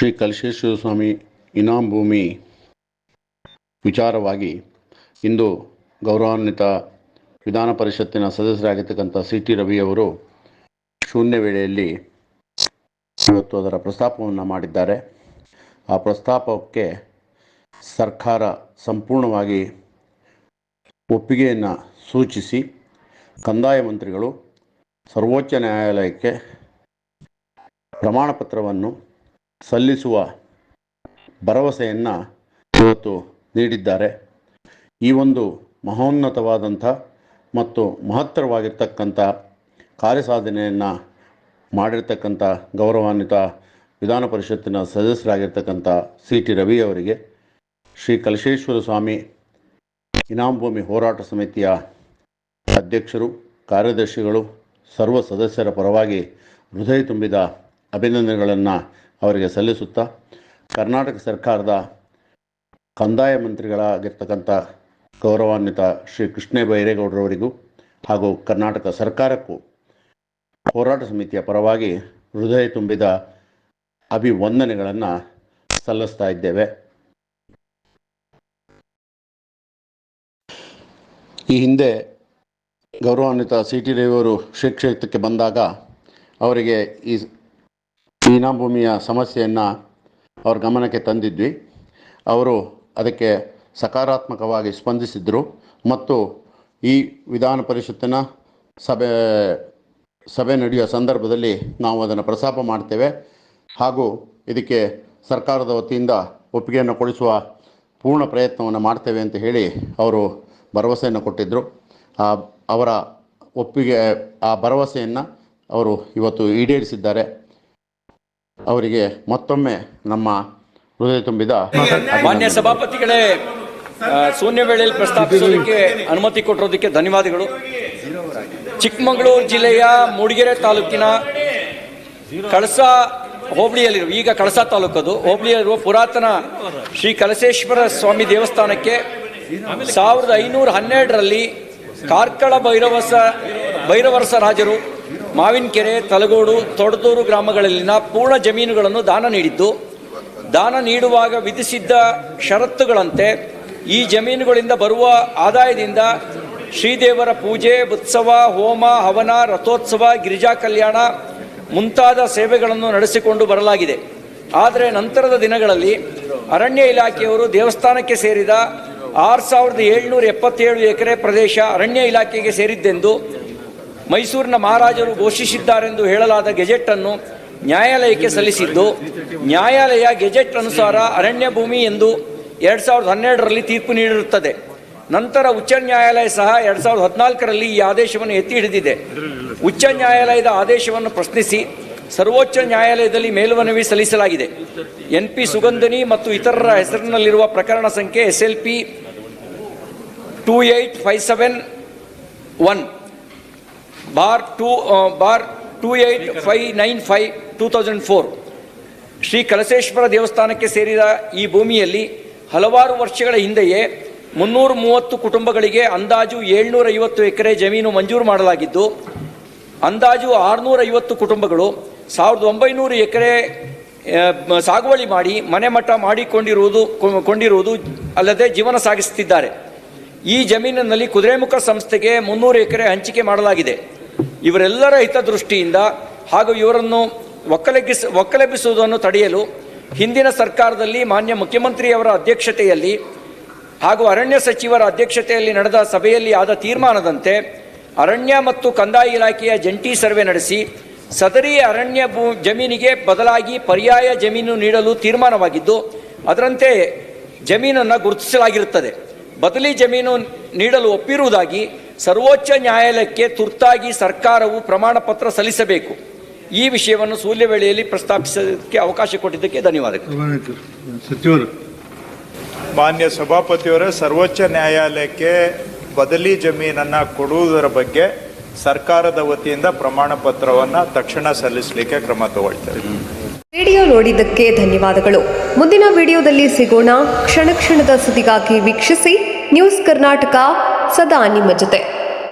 ಶ್ರೀ ಕಲಶೇಶ್ವರ ಸ್ವಾಮಿ ಇನಾಂ ಭೂಮಿ ವಿಚಾರವಾಗಿ ಇಂದು ಗೌರವಾನ್ವಿತ ವಿಧಾನ ಪರಿಷತ್ತಿನ ಸದಸ್ಯರಾಗಿರ್ತಕ್ಕಂಥ ಸಿ ಟಿ ರವಿಯವರು ಶೂನ್ಯ ವೇಳೆಯಲ್ಲಿ ಇವತ್ತು ಅದರ ಪ್ರಸ್ತಾಪವನ್ನು ಮಾಡಿದ್ದಾರೆ. ಆ ಪ್ರಸ್ತಾಪಕ್ಕೆ ಸರ್ಕಾರ ಸಂಪೂರ್ಣವಾಗಿ ಒಪ್ಪಿಗೆಯನ್ನು ಸೂಚಿಸಿ ಕಂದಾಯ ಮಂತ್ರಿಗಳು ಸರ್ವೋಚ್ಚ ನ್ಯಾಯಾಲಯಕ್ಕೆ ಪ್ರಮಾಣ ಪತ್ರವನ್ನು ಸಲ್ಲಿಸುವ ಭರವಸೆಯನ್ನು ಇವತ್ತು ನೀಡಿದ್ದಾರೆ. ಈ ಒಂದು ಮಹೋನ್ನತವಾದಂಥ ಮತ್ತು ಮಹತ್ತರವಾಗಿರ್ತಕ್ಕಂಥ ಕಾರ್ಯಸಾಧನೆಯನ್ನು ಮಾಡಿರ್ತಕ್ಕಂಥ ಗೌರವಾನ್ವಿತ ವಿಧಾನ ಪರಿಷತ್ತಿನ ಸದಸ್ಯರಾಗಿರ್ತಕ್ಕಂಥ ಸಿ ಟಿ ರವಿ ಅವರಿಗೆ, ಶ್ರೀ ಕಲಶೇಶ್ವರ ಸ್ವಾಮಿ ಇನಾಮ್ ಭೂಮಿ ಹೋರಾಟ ಸಮಿತಿಯ ಅಧ್ಯಕ್ಷರು, ಕಾರ್ಯದರ್ಶಿಗಳು, ಸರ್ವ ಸದಸ್ಯರ ಪರವಾಗಿ ಹೃದಯ ತುಂಬಿದ ಅಭಿನಂದನೆಗಳನ್ನು ಅವರಿಗೆ ಸಲ್ಲಿಸುತ್ತಾ ಕರ್ನಾಟಕ ಸರ್ಕಾರದ ಕಂದಾಯ ಮಂತ್ರಿಗಳಾಗಿರ್ತಕ್ಕಂಥ ಗೌರವಾನ್ವಿತ ಶ್ರೀ ಕೃಷ್ಣ ಬೈರೇಗೌಡರವರಿಗೂ ಹಾಗೂ ಕರ್ನಾಟಕ ಸರ್ಕಾರಕ್ಕೂ ಹೋರಾಟ ಸಮಿತಿಯ ಪರವಾಗಿ ಹೃದಯ ತುಂಬಿದ ಅಭಿವಂದನೆಗಳನ್ನು ಸಲ್ಲಿಸ್ತಾ ಇದ್ದೇವೆ. ಈ ಹಿಂದೆ ಗೌರವಾನ್ವಿತ ಸಿ ಟಿ ರವಿಯವರು ಶ್ರೀ ಕ್ಷೇತ್ರಕ್ಕೆ ಬಂದಾಗ ಅವರಿಗೆ ಈ ಭೂಮಿಯ ಸಮಸ್ಯೆಯನ್ನು ಅವ್ರ ಗಮನಕ್ಕೆ ತಂದಿದ್ವಿ. ಅವರು ಅದಕ್ಕೆ ಸಕಾರಾತ್ಮಕವಾಗಿ ಸ್ಪಂದಿಸಿದರು ಮತ್ತು ಈ ವಿಧಾನ ಪರಿಷತ್ತಿನ ಸಭೆ ಸಭೆ ನಡೆಯುವ ಸಂದರ್ಭದಲ್ಲಿ ನಾವು ಅದನ್ನು ಪ್ರಸಾಪ ಮಾಡ್ತೇವೆ ಹಾಗೂ ಇದಕ್ಕೆ ಸರ್ಕಾರದ ವತಿಯಿಂದ ಒಪ್ಪಿಗೆಯನ್ನು ಕೊಡಿಸುವ ಪೂರ್ಣ ಪ್ರಯತ್ನವನ್ನು ಮಾಡ್ತೇವೆ ಅಂತ ಹೇಳಿ ಅವರು ಭರವಸೆಯನ್ನು ಕೊಟ್ಟಿದ್ದರು ಅವರ ಒಪ್ಪಿಗೆ, ಆ ಭರವಸೆಯನ್ನು ಅವರು ಇವತ್ತು ಈಡೇರಿಸಿದ್ದಾರೆ. ಅವರಿಗೆ ಮತ್ತೊಮ್ಮೆ ನಮ್ಮ ಹೃದಯ ತುಂಬಿದ ಮಾನ್ಯ ಸಭಾಪತಿಗಳೇ ಶೂನ್ಯ ವೇಳೆಯಲ್ಲಿ ಪ್ರಸ್ತಾಪಿಸೋದಕ್ಕೆ ಅನುಮತಿ ಕೊಟ್ಟಿರೋದಕ್ಕೆ ಧನ್ಯವಾದಗಳು. ಚಿಕ್ಕಮಗಳೂರು ಜಿಲ್ಲೆಯ ಮೂಡಿಗೆರೆ ತಾಲೂಕಿನ ಕಳಸ ಹೋಬಳಿಯಲ್ಲಿರುವ ಈಗ ಕಳಸ ತಾಲೂಕದು ಹೋಬಳಿಯಲ್ಲಿರುವ ಪುರಾತನ ಶ್ರೀ ಕಲಸೇಶ್ವರ ಸ್ವಾಮಿ ದೇವಸ್ಥಾನಕ್ಕೆ ಸಾವಿರದ ಐನೂರ ಹನ್ನೆರಡರಲ್ಲಿ ಕಾರ್ಕಳ ಭೈರವಸ ಭೈರವರಸ ರಾಜರು ಮಾವಿನಕೆರೆ ತಲಗೋಡು, ತೊಡದೂರು ಗ್ರಾಮಗಳಲ್ಲಿನ ಪೂರ್ಣ ಜಮೀನುಗಳನ್ನು ದಾನ ನೀಡಿದ್ದು, ದಾನ ನೀಡುವಾಗ ವಿಧಿಸಿದ್ದ ಷರತ್ತುಗಳಂತೆ ಈ ಜಮೀನುಗಳಿಂದ ಬರುವ ಆದಾಯದಿಂದ ಶ್ರೀದೇವರ ಪೂಜೆ, ಉತ್ಸವ, ಹೋಮ, ಹವನ, ರಥೋತ್ಸವ, ಗಿರಿಜಾ ಕಲ್ಯಾಣ ಮುಂತಾದ ಸೇವೆಗಳನ್ನು ನಡೆಸಿಕೊಂಡು ಬರಲಾಗಿದೆ. ಆದರೆ ನಂತರದ ದಿನಗಳಲ್ಲಿ ಅರಣ್ಯ ಇಲಾಖೆಯವರು ದೇವಸ್ಥಾನಕ್ಕೆ ಸೇರಿದ ಆರು ಸಾವಿರದ ಏಳ್ನೂರ ಎಪ್ಪತ್ತೇಳು ಎಕರೆ ಪ್ರದೇಶ ಅರಣ್ಯ ಇಲಾಖೆಗೆ ಸೇರಿದ್ದೆಂದು ಮೈಸೂರಿನ ಮಹಾರಾಜರು ಘೋಷಿಸಿದ್ದಾರೆಂದು ಹೇಳಲಾದ ಗೆಜೆಟ್ ಅನ್ನು ನ್ಯಾಯಾಲಯಕ್ಕೆ ಸಲ್ಲಿಸಿದ್ದು, ನ್ಯಾಯಾಲಯ ಗೆಜೆಟ್ ಅನುಸಾರ ಅರಣ್ಯ ಭೂಮಿ ಎಂದು ಎರಡ್ ಸಾವಿರದ ಹನ್ನೆರಡರಲ್ಲಿ ತೀರ್ಪು ನೀಡಿರುತ್ತದೆ. ನಂತರ ಉಚ್ಚ ನ್ಯಾಯಾಲಯ ಸಹ ಎರಡ್ ಸಾವಿರದ ಹದಿನಾಲ್ಕರಲ್ಲಿ ಈ ಆದೇಶವನ್ನು ಎತ್ತಿ ಹಿಡಿದಿದೆ. ಉಚ್ಚ ನ್ಯಾಯಾಲಯದ ಆದೇಶವನ್ನು ಪ್ರಶ್ನಿಸಿ ಸರ್ವೋಚ್ಚ ನ್ಯಾಯಾಲಯದಲ್ಲಿ ಮೇಲ್ಮನವಿ ಸಲ್ಲಿಸಲಾಗಿದೆ. ಎನ್ ಪಿ ಸುಗಂಧನಿ ಮತ್ತು ಇತರರ ಹೆಸರಿನಲ್ಲಿರುವ ಪ್ರಕರಣ ಸಂಖ್ಯೆ S L P two eight five seven one. Bar two bar two eight five nine five two thousand four Shri Kalasheshwara ದೇವಸ್ಥಾನಕ್ಕೆ ಸೇರಿದ ಈ ಭೂಮಿಯಲ್ಲಿ ಹಲವಾರು ವರ್ಷಗಳ ಹಿಂದೆಯೇ ಮುನ್ನೂರ ಮೂವತ್ತು ಕುಟುಂಬಗಳಿಗೆ ಅಂದಾಜು ಏಳ್ನೂರ ಐವತ್ತು ಎಕರೆ ಜಮೀನು ಮಂಜೂರು ಮಾಡಲಾಗಿದ್ದು ಅಂದಾಜು ಆರುನೂರೈವತ್ತು ಕುಟುಂಬಗಳು ಸಾವಿರದ ಒಂಬೈನೂರು ಎಕರೆ ಸಾಗುವಳಿ ಮಾಡಿ ಮನೆ ಮಠ ಮಾಡಿಕೊಂಡಿರುವುದು ಕೊಂಡಿರುವುದು ಅಲ್ಲದೆ ಜೀವನ ಸಾಗಿಸುತ್ತಿದ್ದಾರೆ. ಈ ಜಮೀನಿನಲ್ಲಿ ಕುದುರೆಮುಖ ಸಂಸ್ಥೆಗೆ ಮುನ್ನೂರು ಎಕರೆ ಹಂಚಿಕೆ ಮಾಡಲಾಗಿದೆ. ಇವರೆಲ್ಲರ ಹಿತದೃಷ್ಟಿಯಿಂದ ಹಾಗೂ ಇವರನ್ನು ಒಕ್ಕಲೆಬ್ಬಿಸ ಒಕ್ಕಲೆಬ್ಬಿಸುವುದನ್ನು ತಡೆಯಲು ಹಿಂದಿನ ಸರ್ಕಾರದಲ್ಲಿ ಮಾನ್ಯ ಮುಖ್ಯಮಂತ್ರಿಯವರ ಅಧ್ಯಕ್ಷತೆಯಲ್ಲಿ ಹಾಗೂ ಅರಣ್ಯ ಸಚಿವರ ಅಧ್ಯಕ್ಷತೆಯಲ್ಲಿ ನಡೆದ ಸಭೆಯಲ್ಲಿ ಆದ ತೀರ್ಮಾನದಂತೆ ಅರಣ್ಯ ಮತ್ತು ಕಂದಾಯ ಇಲಾಖೆಯ ಜಂಟಿ ಸರ್ವೆ ನಡೆಸಿ ಸದರಿ ಅರಣ್ಯ ಭೂ ಜಮೀನಿಗೆ ಬದಲಾಗಿ ಪರ್ಯಾಯ ಜಮೀನು ನೀಡಲು ತೀರ್ಮಾನವಾಗಿದ್ದು, ಅದರಂತೆ ಜಮೀನನ್ನು ಗುರುತಿಸಲಾಗಿರುತ್ತದೆ. ಬದಲಿ ಜಮೀನು ನೀಡಲು ಒಪ್ಪಿರುವುದಾಗಿ ಸರ್ವೋಚ್ಚ ನ್ಯಾಯಾಲಯಕ್ಕೆ ತುರ್ತಾಗಿ ಸರ್ಕಾರವು ಪ್ರಮಾಣ ಪತ್ರ ಸಲ್ಲಿಸಬೇಕು. ಈ ವಿಷಯವನ್ನು ಸೂಲ್ಯ ವೇಳೆಯಲ್ಲಿ ಪ್ರಸ್ತಾಪಿಸೋದಕ್ಕೆ ಅವಕಾಶ ಕೊಟ್ಟಿದ್ದಕ್ಕೆ ಧನ್ಯವಾದಗಳು. ಸಚಿವರು. ಮಾನ್ಯ ಸಭಾಪತಿಯವರೇ ಸರ್ವೋಚ್ಚ ನ್ಯಾಯಾಲಯಕ್ಕೆ ಬದಲಿ ಜಮೀನನ್ನು ಕೊಡುವುದರ ಬಗ್ಗೆ ಸರ್ಕಾರದ ವತಿಯಿಂದ ಪ್ರಮಾಣ ಪತ್ರವನ್ನು ತಕ್ಷಣ ಸಲ್ಲಿಸಲಿಕ್ಕೆ ಕ್ರಮ ತಗೊಳ್ತೇವೆ. ವಿಡಿಯೋ ನೋಡಿದ್ದಕ್ಕೆ ಧನ್ಯವಾದಗಳು. ಮುಂದಿನ ವಿಡಿಯೋದಲ್ಲಿ ಸಿಗೋಣ. ಕ್ಷಣ ಕ್ಷಣದ ಸುದ್ದಿಗಾಗಿ ವೀಕ್ಷಿಸಿ ನ್ಯೂಸ್ ಕರ್ನಾಟಕ ಸದಾ ನಿಮ್ಮ ಜೊತೆ.